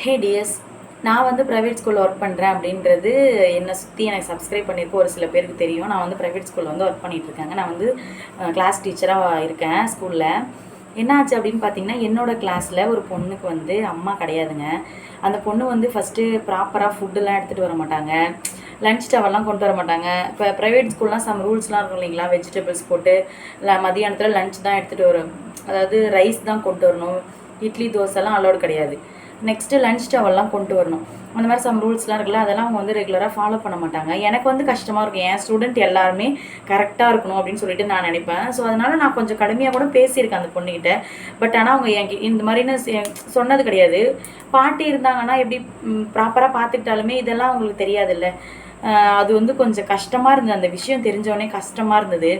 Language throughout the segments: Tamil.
ஹே டிஎஸ் நான் வந்து ப்ரைவேட் ஸ்கூலில் ஒர்க் பண்ணுறேன் அப்படின்றது என்னை சுற்றி எனக்கு சப்ஸ்கிரைப் பண்ணியிருக்க ஒரு சில பேருக்கு தெரியும். நான் வந்து ப்ரைவேட் ஸ்கூலில் வந்து ஒர்க் பண்ணிட்டு இருக்கேங்க. நான் வந்து கிளாஸ் டீச்சராக இருக்கேன் ஸ்கூலில் என்னாச்சு அப்படின்னு பார்த்தீங்கன்னா என்னோடய கிளாஸில் ஒரு பொண்ணுக்கு வந்து அம்மா கிடையாதுங்க. அந்த பொண்ணு வந்து ஃபஸ்ட்டு ப்ராப்பராக ஃபுட்டுலாம் எடுத்துகிட்டு வர மாட்டாங்க. லன்ச் டவர்லாம் கொண்டு வர மாட்டாங்க. இப்போ ப்ரைவேட் ஸ்கூல்லாம் சம் ரூல்ஸ்லாம் இருக்கும் இல்லைங்களா? வெஜிடபிள்ஸ் போட்டு இல்லை மதியானத்தில் லன்ச் தான் எடுத்துகிட்டு வரும். அதாவது ரைஸ் தான் கொண்டு வரணும். இட்லி தோசைலாம் அலோடு கிடையாது. நெக்ஸ்ட்டு லன்ச் டவர்லாம் கொண்டு வரணும். அந்த மாதிரி சம் ரூல்ஸ்லாம் இருக்குல்ல அதெல்லாம் அவங்க வந்து ரெகுலராக ஃபாலோ பண்ண மாட்டாங்க. எனக்கு வந்து கஷ்டமாக இருக்கும். என் ஸ்டூடெண்ட் எல்லாருமே கரெக்டாக இருக்கணும் அப்படின்னு சொல்லிட்டு நான் நினைப்பேன். ஸோ அதனால் நான் கொஞ்சம் கடுமையாக கூட பேசியிருக்கேன் அந்த பொண்ணுக்கிட்ட பட் ஆனால் அவங்க என் இந்த மாதிரின்னு சொன்னது கிடையாது. பாட்டி இருந்தாங்கன்னா எப்படி ப்ராப்பராக பார்த்துக்கிட்டாலுமே இதெல்லாம் அவங்களுக்கு தெரியாதுல்ல. அது வந்து கொஞ்சம் கஷ்டமாக இருந்தது. அந்த விஷயம் தெரிஞ்சவொடனே கஷ்டமாக இருந்தது.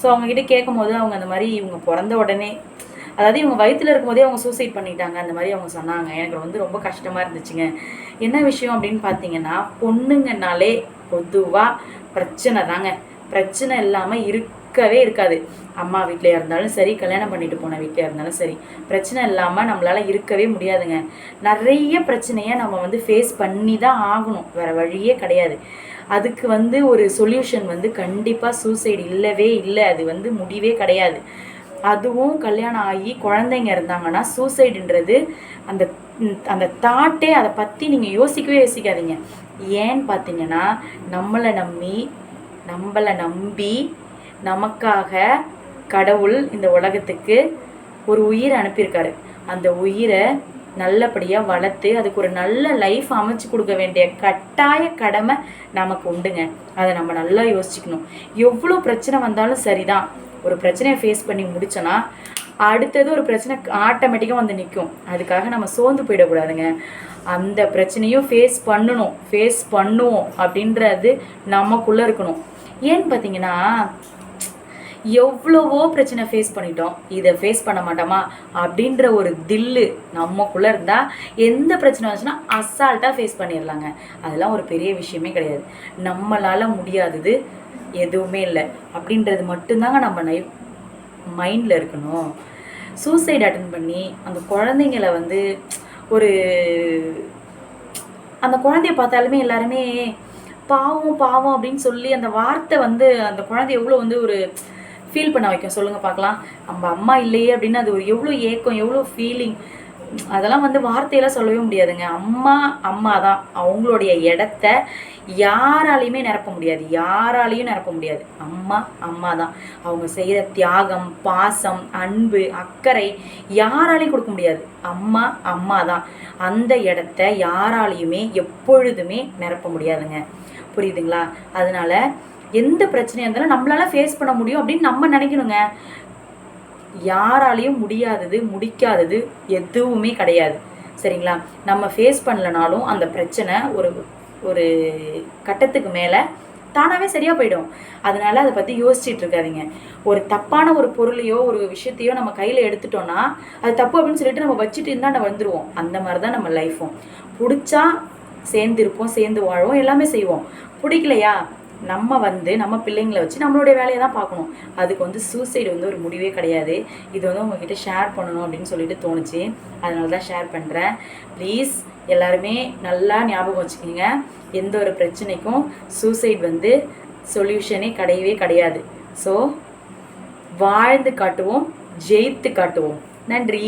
ஸோ அவங்ககிட்ட கேட்கும் போது அவங்க அந்த மாதிரி இவங்க பிறந்த உடனே அதாவது இவங்க வயித்துல இருக்கும்போதே அவங்க சூசைட் பண்ணிட்டாங்க. அந்த மாதிரி அவங்க சொன்னாங்க. எனக்கு வந்து ரொம்ப கஷ்டமாக இருந்துச்சுங்க. என்ன விஷயம் அப்படின்னு பார்த்தீங்கன்னா பொண்ணுங்கனாலே பொதுவாக பிரச்சனை தாங்க. பிரச்சனை இல்லாமல் இருக்கவே இருக்காது. அம்மா வீட்டில் இருந்தாலும் சரி கல்யாணம் பண்ணிட்டு போன வீட்டில் இருந்தாலும் சரி பிரச்சனை இல்லாமல் நம்மளால் இருக்கவே முடியாதுங்க. நிறைய பிரச்சனையை நம்ம வந்து ஃபேஸ் பண்ணி தான் ஆகணும். வேறு வழியே கிடையாது. அதுக்கு வந்து ஒரு சொல்யூஷன் வந்து கண்டிப்பாக சூசைடு இல்லவே இல்லை. அது வந்து முடிவே கிடையாது. அதுவும் கல்யாணம் ஆகி குழந்தைங்க இருந்தாங்கன்னா சூசைடுன்றது அந்த அந்த தாட்டே அதை பற்றி நீங்கள் யோசிக்கவே யோசிக்காதீங்க. ஏன்னு பார்த்தீங்கன்னா நம்மளை நம்பி நம்மளை நம்பி நமக்காக கடவுள் இந்த உலகத்துக்கு ஒரு உயிர் அனுப்பியிருக்காரு. அந்த உயிரை நல்லபடியாக வளர்த்து அதுக்கு ஒரு நல்ல லைஃப் அமைச்சு கொடுக்க வேண்டிய கட்டாய கடமை நமக்கு உண்டுங்க. அதை நம்ம நல்லா யோசிச்சுக்கணும். எவ்வளோ பிரச்சனை வந்தாலும் சரிதான். ஒரு பிரச்சனையை ஃபேஸ் பண்ணி முடிச்சோன்னா அடுத்தது ஒரு பிரச்சனை ஆட்டோமேட்டிக்காக வந்து நிற்கும் அதுக்காக நம்ம சோர்ந்து போயிடக்கூடாதுங்க. அந்த பிரச்சனையும் ஃபேஸ் பண்ணணும். ஃபேஸ் பண்ணுவோம் அப்படின்றது நமக்குள்ளே இருக்கணும். ஏன்னு பார்த்தீங்கன்னா எவ்வளவோ பிரச்சனை ஃபேஸ் பண்ணிட்டோம். இதை ஃபேஸ் பண்ண மாட்டோமா? அப்படின்ற ஒரு தில்லு நமக்குள்ளே இருந்தால் எந்த பிரச்சனை வந்துச்சுன்னா அசால்ட்டாக ஃபேஸ் பண்ணிடலாங்க அதெல்லாம் ஒரு பெரிய விஷயமே கிடையாது. நம்மளால் முடியாதது எதுவுமே இல்லை. அப்படின்றது மட்டும்தாங்க நம்ம நை மைண்டில் இருக்கணும். சூசைட் அட்டன் பண்ணி அந்த குழந்தைங்கள வந்து ஒரு அந்த குழந்தைய பார்த்தாலுமே எல்லாருமே பாவம் பாவம் அப்படின்னு சொல்லி அந்த வார்த்தை வந்து அந்த குழந்தை எவ்வளோ வந்து ஒரு ஃபீல் பண்ண வைக்கும். சொல்லுங்கள் பார்க்கலாம். நம்ம அம்மா இல்லையே அப்படின்னு அது ஒரு எவ்வளோ ஏக்கம் எவ்வளோ ஃபீலிங் அதெல்லாம் வந்து வார்த்தையெல்லாம் சொல்லவே முடியாதுங்க. அம்மா அம்மா தான். அவங்களுடைய இடத்த யாராலையுமே நிரப்ப முடியாது. யாராலையும் நிரப்ப முடியாது. அம்மா அம்மா தான். அவங்க செய்கிற தியாகம் பாசம் அன்பு அக்கறை யாராலையும் கொடுக்க முடியாது. அம்மா அம்மா தான். அந்த இடத்த யாராலையுமே எப்பொழுதுமே நிரப்ப முடியாதுங்க. புரியுதுங்களா? அதனால எந்த பிரச்சனையாக இருந்தாலும் நம்மளால ஃபேஸ் பண்ண முடியும் அப்படின்னு நம்ம நினைக்கணுங்க. யாராலையும் முடியாதது முடிக்காதது எதுவுமே கிடையாது. சரிங்களா? நம்ம ஃபேஸ் பண்ணலனாலும் அந்த பிரச்சனை ஒரு ஒரு கட்டத்துக்கு மேலே தானாகவே சரியாக போயிடும். அதனால அதை பற்றி யோசிச்சுட்டு இருக்காதிங்க. ஒரு தப்பான ஒரு பொருளையோ ஒரு விஷயத்தையோ நம்ம கையில் எடுத்துட்டோம்னா அது தப்பு அப்படின்னு சொல்லிட்டு நம்ம வச்சுட்டு இருந்தால் நம்ம வந்துடுவோம் அந்த மாதிரி தான் நம்ம லைஃப்பும் பிடிச்சா சேர்ந்து இருப்போம் சேர்ந்து வாழ்வோம் எல்லாமே செய்வோம். பிடிக்கலையா? நம்ம வந்து நம்ம பிள்ளைங்களை வச்சு நம்மளுடைய வேலையை தான் பார்க்கணும். அதுக்கு வந்து சூசைடு வந்து ஒரு முடிவே கிடையாது. இது வந்து உங்ககிட்ட ஷேர் பண்ணணும் அப்படின்னு சொல்லிட்டு தோணுச்சு. அதனால தான் ஷேர் பண்ணுறேன் ப்ளீஸ் எல்லாருமே நல்லா ஞாபகம் வச்சுக்கோங்க. எந்த ஒரு பிரச்சனைக்கும் சூசைட் வந்து சொல்யூஷனே கிடையவே கிடையாது. ஸோ வாழ்ந்து காட்டுவோம் ஜெயித்து காட்டுவோம். நன்றி.